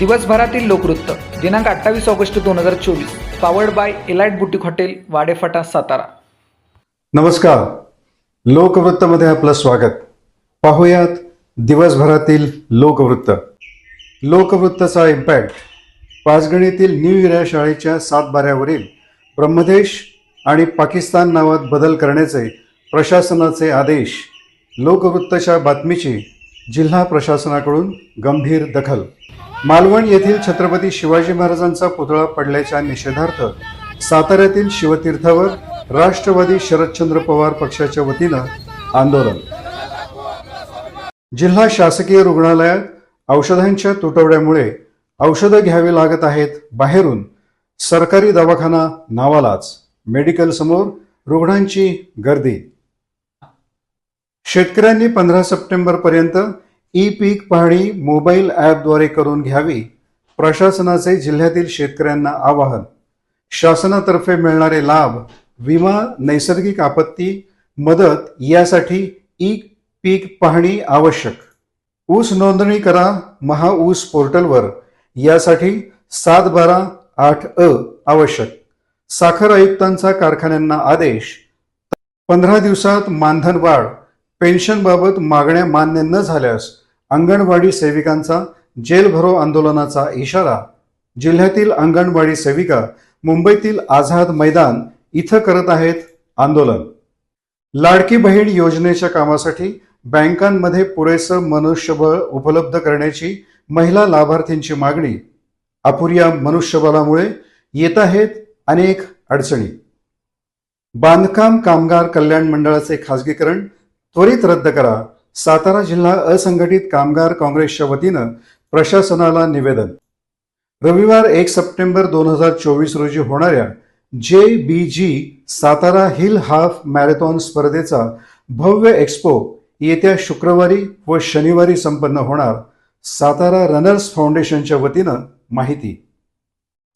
दिवसभरातील लोकवृत्त दिनांक अठ्ठावीस ऑगस्ट दोन हजार चोवीस powered by elite boutique hotel Wadephata Satara. नमस्कार. लोकवृत्तमध्ये आपलं स्वागत. पाहुयात दिवसभरातील लोकवृत्त. लोकवृत्ताचा इम्पॅक्ट पाचगणीतील न्यू इरा शाळेच्या सातबाऱ्यावरील ब्रह्मदेश आणि पाकिस्तान नावात बदल करण्याचे प्रशासनाचे आदेश लोकवृत्ताच्या बातमीची जिल्हा प्रशासनाकडून गंभीर दखल. मालवण येथील छत्रपती शिवाजी महाराजांचा पुतळा पडल्याच्या निषेधार्थ साताऱ्यातील शिवतीर्थावर राष्ट्रवादी शरदचंद्र पवार पक्षाच्या वतीनं आंदोलन. जिल्हा शासकीय रुग्णालयात औषधांच्या तुटवड्यामुळे औषधं घ्यावी लागत आहेत. बाहेरून सरकारी दवाखाना नावालाच. मेडिकल समोर रुग्णांची गर्दी. शेतकऱ्यांनी पंधरा सप्टेंबर पर्यंत ई पीक पाहणी मोबाईल ॲपद्वारे करून घ्यावी प्रशासनाचे जिल्ह्यातील शेतकऱ्यांना आवाहन. शासनातर्फे मिळणारे लाभ विमा नैसर्गिक आपत्ती मदत यासाठी ई पीक पाहणी आवश्यक. ऊस नोंदणी करा महा ऊस पोर्टलवर. यासाठी सात बारा आठ अ आवश्यक. साखर आयुक्तांचा कारखान्यांना आदेश. पंधरा दिवसात मानधन वाढ. पेन्शनबाबत मागण्या मान्य न झाल्यास अंगणवाडी सेविकांचा जेल भरो आंदोलनाचा इशारा जिल्ह्यातील अंगणवाडी सेविका मुंबईतील आझाद मैदान इथं करत आहेत आंदोलन. लाडकी बहीण योजनेच्या कामासाठी बँकांमध्ये पुरेसं मनुष्यबळ उपलब्ध करण्याची महिला लाभार्थींची मागणी अपुऱ्या मनुष्यबळामुळे येत आहेत अनेक अडचणी. बांधकाम कामगार कल्याण मंडळाचे खासगीकरण त्वरित रद्द करा सातारा जिल्हा असंघटित कामगार काँग्रेसच्या वतीनं प्रशासनाला निवेदन. रविवार एक सप्टेंबर दोन हजार चोवीस रोजी होणाऱ्या J B G Satara hill half marathon स्पर्धेचा भव्य एक्स्पो येत्या शुक्रवारी व शनिवारी संपन्न होणार सातारा रनर्स फाउंडेशनच्या वतीनं माहिती.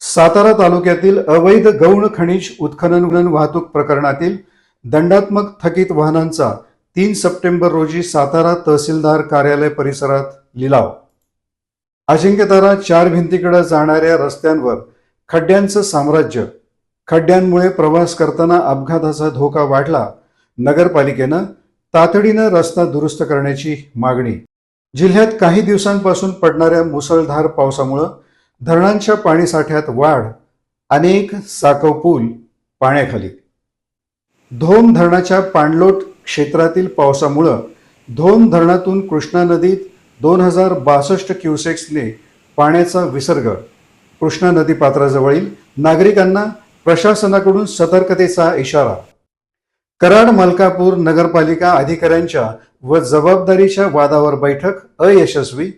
सातारा तालुक्यातील अवैध गौण खनिज उत्खनन वाहतूक प्रकरणातील दंडात्मक थकीत वाहनांचा तीन सप्टेंबर रोजी सातारा तहसीलदार कार्यालय परिसरात लिलाव. अजिंक्यतारा चार भिंतीकडे जाणाऱ्या रस्त्यांवर खड्ड्यांचं साम्राज्य. खड्ड्यांमुळे प्रवास करताना अपघाताचा धोका वाढला. नगरपालिकेनं तातडीनं रस्ता दुरुस्त करण्याची मागणी. जिल्ह्यात काही दिवसांपासून पडणाऱ्या मुसळधार पावसामुळं धरणांच्या पाणीसाठ्यात वाढ अनेक साकव पूल पाण्याखाली. धोम धरणाच्या पाणलोट क्षेत्रातील पावसामुळं धोन धरणातून कृष्णा नदीत दोन हजार बासष्ट क्युसेक्सने पाण्याचा विसर्ग कृष्णा नदी पात्राजवळील नागरिकांना प्रशासनाकडून सतर्कतेचा इशारा. कराड मलकापूर नगरपालिका अधिकाऱ्यांच्या व जबाबदारीच्या वादावर बैठक अयशस्वी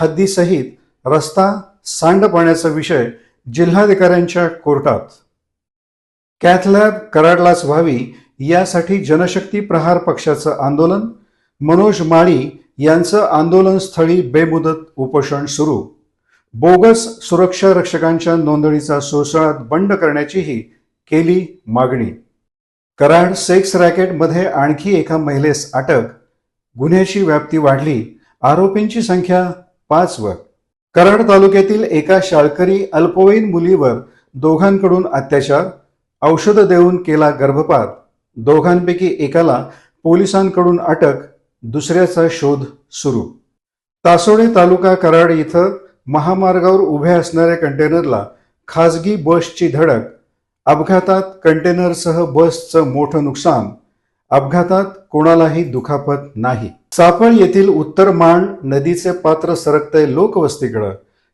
हद्दीसहित रस्ता सांडपाण्याचा विषय जिल्हाधिकाऱ्यांच्या कोर्टात. कॅथलॅब कराडलाच व्हावी यासाठी जनशक्ती प्रहार पक्षाचं आंदोलन मनोज माळी यांचं आंदोलनस्थळी बेमुदत उपोषण सुरू. बोगस सुरक्षा रक्षकांच्या नोंदणीचा सोसाळात बंड करण्याचीही केली मागणी. कराड सेक्स रॅकेटमध्ये आणखी एका महिलेस अटक गुन्ह्याची व्याप्ती वाढली आरोपींची संख्या पाचवर. कराड तालुक्यातील एका शाळकरी अल्पवयीन मुलीवर दोघांकडून अत्याचार औषधं देऊन केला गर्भपात दोघांपैकी एकाला पोलिसांकडून अटक दुसऱ्याचा शोध सुरू. तासोडे तालुका कराड इथं महामार्गावर उभ्या असणाऱ्या कंटेनरला खाजगी बसची धडक अपघातात कंटेनरसह बसचं मोठं नुकसान अपघातात कोणालाही दुखापत नाही. सापळ येथील उत्तर मांड नदीचे पात्र सरकतय लोकवस्तीकडं.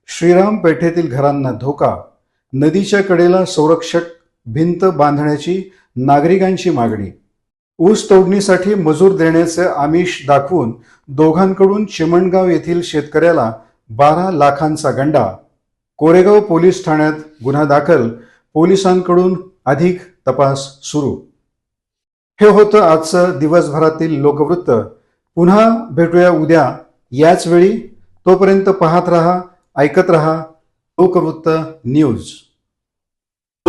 श्रीराम पेठेतील घरांना धोका नदीच्या कडेला संरक्षक भिंत बांधण्याची नागरिकांची मागणी. ऊस तोडणीसाठी मजूर देण्याचे आमिष दाखवून दोघांकडून चिमणगाव येथील शेतकऱ्याला बारा लाखांचा गंडा. कोरेगाव पोलीस ठाण्यात गुन्हा दाखल पोलिसांकडून अधिक तपास सुरू. हे होतं आजचं दिवसभरातील लोकवृत्त. पुन्हा भेटूया उद्या. याच वेळी तोपर्यंत पाहत रहा ऐकत रहा लोकवृत्त न्यूज.